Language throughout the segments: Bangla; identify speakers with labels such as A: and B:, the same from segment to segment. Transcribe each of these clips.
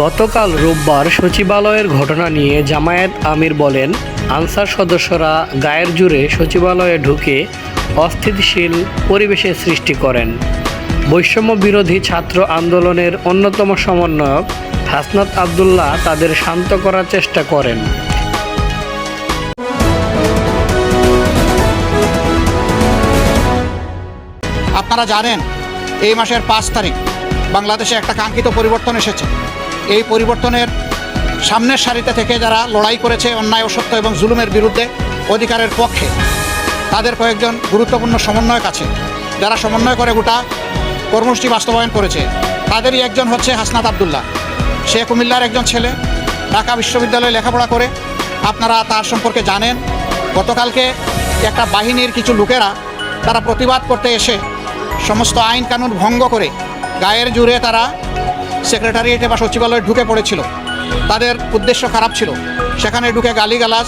A: গতকাল রোববার সচিবালয়ের ঘটনা নিয়ে জামায়াত আমির বলেন, আনসার সদস্যরা গায়ের জুড়ে সচিবালয়ে ঢুকে অস্থিতিশীল পরিবেশের সৃষ্টি করেন। বৈষম্য বিরোধী ছাত্র আন্দোলনের অন্যতম সমন্বয়ক হাসনাত আবদুল্লাহ তাদের শান্ত করার চেষ্টা করেন।
B: আপনারা জানেন, এই মাসের পাঁচ তারিখ বাংলাদেশে একটা কাঙ্ক্ষিত পরিবর্তন এসেছে। এই পরিবর্তনের সামনের সারিতে থেকে যারা লড়াই করেছে অন্যায়, অসত্য এবং জুলুমের বিরুদ্ধে অধিকারের পক্ষে, তাদের কয়েকজন গুরুত্বপূর্ণ সমন্বয়ক আছে। যারা সমন্বয় করে গোটা কর্মসূচি বাস্তবায়ন করেছে, তাদেরই একজন হচ্ছে হাসনাত আবদুল্লাহ। সে কুমিল্লার একজন ছেলে, ঢাকা বিশ্ববিদ্যালয়ে লেখাপড়া করে। আপনারা তার সম্পর্কে জানেন। গতকালকে একটা বাহিনীর কিছু লোকেরা তারা প্রতিবাদ করতে এসে সমস্ত আইন কানুন ভঙ্গ করে গায়ের জুড়ে তারা সেক্রেটারিয়েটে বা সচিবালয়ে ঢুকে পড়েছিল। তাদের উদ্দেশ্য খারাপ ছিল। সেখানে ঢুকে গালিগালাজ,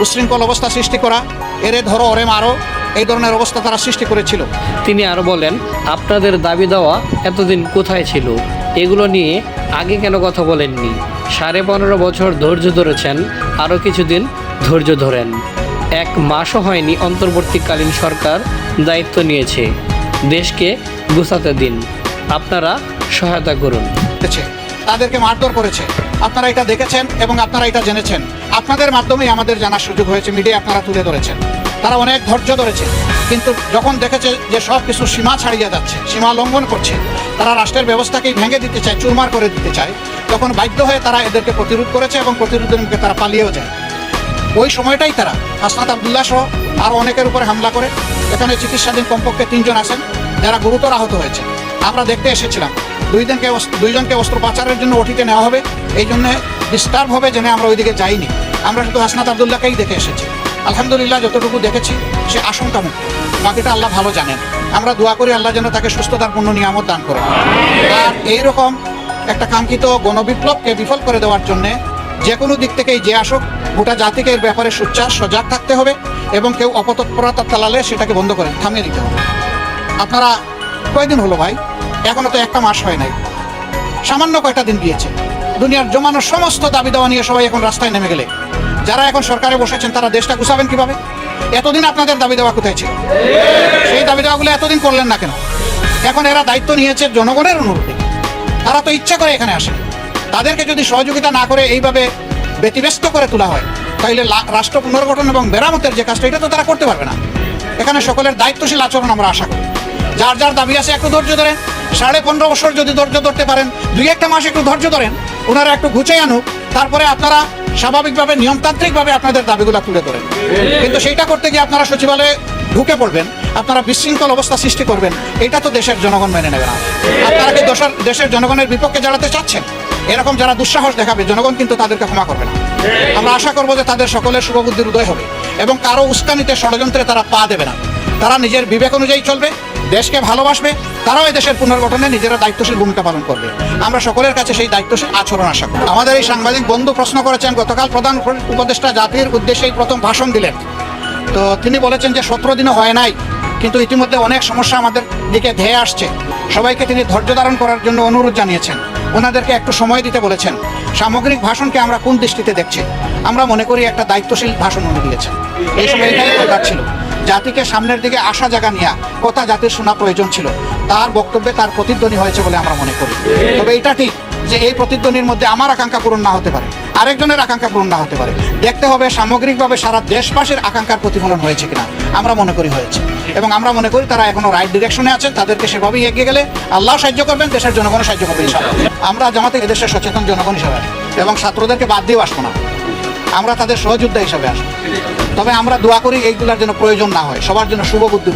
B: উশৃঙ্খল অবস্থা সৃষ্টি করা, এরে ধরো, ওরে মারো, এই ধরনের অবস্থা তারা সৃষ্টি করেছিল।
A: তিনি আরও বলেন, আপনাদের দাবি দেওয়া এতদিন কোথায় ছিল? এগুলো নিয়ে আগে কেন কথা বলেননি? সাড়ে পনেরো বছর ধৈর্য ধরেছেন আরও কিছুদিন ধৈর্য ধরেন। এক মাসও হয়নি অন্তর্বর্তীকালীন সরকার দায়িত্ব নিয়েছে। দেশকে গুছাতে দিন। আপনারা সহায়তা করুন।
B: তাদেরকে মারধর করেছে। আপনারা এটা দেখেছেন এবং আপনারা এটা জেনেছেন। আপনাদের মাধ্যমেই আমাদের জানার সুযোগ হয়েছে মিডিয়া আপনারা তুলে ধরেছেন। তারা অনেক ধৈর্য ধরেছে। কিন্তু যখন দেখেছে যে সব কিছু সীমা ছাড়িয়ে যাচ্ছে, সীমা লঙ্ঘন করছে, তারা রাষ্ট্রের ব্যবস্থাকেই ভেঙে দিতে চায়, চুরমার করে দিতে চায়, তখন বাধ্য হয়ে তারা এদেরকে প্রতিরোধ করেছে এবং প্রতিরোধের মুখে তারা পালিয়েও যায়। ওই সময়টাই তারা হাসনাত আবদুল্লাহ সহ আরও অনেকের উপরে হামলা করে। এখানে চিকিৎসাধীন কমপক্ষে তিনজন আছেন, যারা গুরুতর আহত হয়েছে। আমরা দেখতে এসেছিলাম। দুই দিনকে অস- দুইজনকে অস্ত্রোপচারের জন্য ওটিতে নেওয়া হবে। এই জন্য ডিস্টার্ব হবে জেনে আমরা ওইদিকে যাইনি। আমরা শুধু হাসনাত আবদুল্লাহকেই দেখে এসেছি। আলহামদুলিল্লাহ যতটুকু দেখেছি, সে আশঙ্কামুক্ত বাকিটা আল্লাহ ভালো জানেন। আমরা দোয়া করি আল্লাহ যেন তাকে সুস্থতার পূর্ণ নিয়ামত দান করে। আর এইরকম একটা কাঙ্ক্ষিত গণবিপ্লবকে বিফল করে দেওয়ার জন্যে যে কোনো দিক থেকেই যে আসুক, গোটা জাতিকে এর ব্যাপারে সোচ্চার সজাগ থাকতে হবে এবং কেউ অপতৎপরতা চালালে সেটাকে বন্ধ করে থামিয়ে দিতে হবে। আপনারা কয়দিন হলো ভাই? এখনও তো একটা মাস হয় নাই। সামান্য কয়টা দিন গিয়েছে। দুনিয়ার জমানো সমস্ত দাবি দাওয়া নিয়ে সবাই এখন রাস্তায় নেমে গেলে। যারা এখন সরকারে বসেছেন, তারা দেশটা গুছাবেন কীভাবে? এতদিন আপনাদের দাবি দেওয়া কোথায় ছিল? সেই দাবি দেওয়াগুলো এতদিন করলেন না কেন? এখন এরা দায়িত্ব নিয়েছে জনগণের অনুরোধে। তারা তো ইচ্ছা করে এখানে আসে তাদেরকে যদি সহযোগিতা না করে এইভাবে ব্যতিব্যস্ত করে তোলা হয় তাহলে রাষ্ট্র পুনর্গঠন এবং মেরামতের যে কাজটা, এটা তো তারা করতে পারবে না। এখানে সকলের দায়িত্বশীল আচরণ আমরা আশা করি। যার যার দাবি আছে, একটু ধৈর্য ধরেন। সাড়ে পনেরো বছর যদি ধৈর্য ধরতে পারেন, দুই একটা মাস একটু ধৈর্য ধরেন, ওনারা একটু ঘুচে আনুক, তারপরে আপনারা স্বাভাবিকভাবে, নিয়মতান্ত্রিকভাবে আপনাদের দাবিগুলো তুলে ধরেন। কিন্তু সেইটা করতে গিয়ে আপনারা সচিবালয়ে ঢুকে পড়বেন, আপনারা বিশৃঙ্খল অবস্থা সৃষ্টি করবেন, এটা তো দেশের জনগণ মেনে নেবে না। আপনারা কি দেশের দেশের জনগণের বিপক্ষে দাঁড়াতে চাচ্ছেন? এরকম যারা দুঃসাহস দেখাবে, জনগণ কিন্তু তাদেরকে ক্ষমা করবে না। আমরা আশা করব যে তাদের সকলের শুভবুদ্ধির উদয় হবে এবং কারও উস্কানিতে ষড়যন্ত্রে তারা পা দেবে না। তারা নিজের বিবেক অনুযায়ী চলবে দেশকে ভালোবাসবে, তারাও এই দেশের পুনর্গঠনে নিজেরা দায়িত্বশীল ভূমিকা পালন করবে। আমরা সকলের কাছে সেই দায়িত্বশীল আচরণ আশা করি। আমাদের এই সাংবাদিক বন্ধু প্রশ্ন করেছেন, গতকাল প্রধান উপদেষ্টা জাতির উদ্দেশ্যেই প্রথম ভাষণ দিলেন। তো তিনি বলেছেন যে, সতেরো দিনও হয় নাই, কিন্তু ইতিমধ্যে অনেক সমস্যা আমাদের দিকে ধেয়ে আসছে। সবাইকে তিনি ধৈর্য ধারণ করার জন্য অনুরোধ জানিয়েছেন। ওনাদেরকে একটু সময় দিতে বলেছেন, সামগ্রিক ভাষণকে আমরা কোন দৃষ্টিতে দেখছি? আমরা মনে করি একটা দায়িত্বশীল ভাষণ উনি দিয়েছেন। এই সময় এটাই দরকার ছিল। জাতিকে সামনের দিকে আশা জায়গা নিয়ে কথা জাতির শোনা প্রয়োজন ছিল। তার বক্তব্যে তার প্রতিধ্বনি হয়েছে বলে আমরা মনে করি। তবে এটা ঠিক যে এই প্রতিধ্বনির মধ্যে আমার আকাঙ্ক্ষা পূরণ না হতে পারে। আরেকজনের আকাঙ্ক্ষা পূরণ না হতে পারে। দেখতে হবে সামগ্রিকভাবে সারা দেশবাসীর আকাঙ্ক্ষার প্রতিফলন হয়েছে কিনা। আমরা মনে করি হয়েছে। এবং আমরা মনে করি তারা এখনও রাইট ডিরেকশনে আছেন তাদেরকে সেভাবেই এগিয়ে গেলে আল্লাহ সাহায্য করবেন, দেশের জনগণ সাহায্য করবে ইনশাআল্লাহ। আমরা জামাতে এদেশের সচেতন জনগণ হিসাবে এবং ছাত্রদেরকে বাদ দিয়েও আসব না। আমরা তাদের সহযোদ্ধা হিসাবে আসব। তবে আমরা দোয়া করি এইগুলার জন্য প্রয়োজন না হয়। সবার জন্য শুভ বুদ্ধি।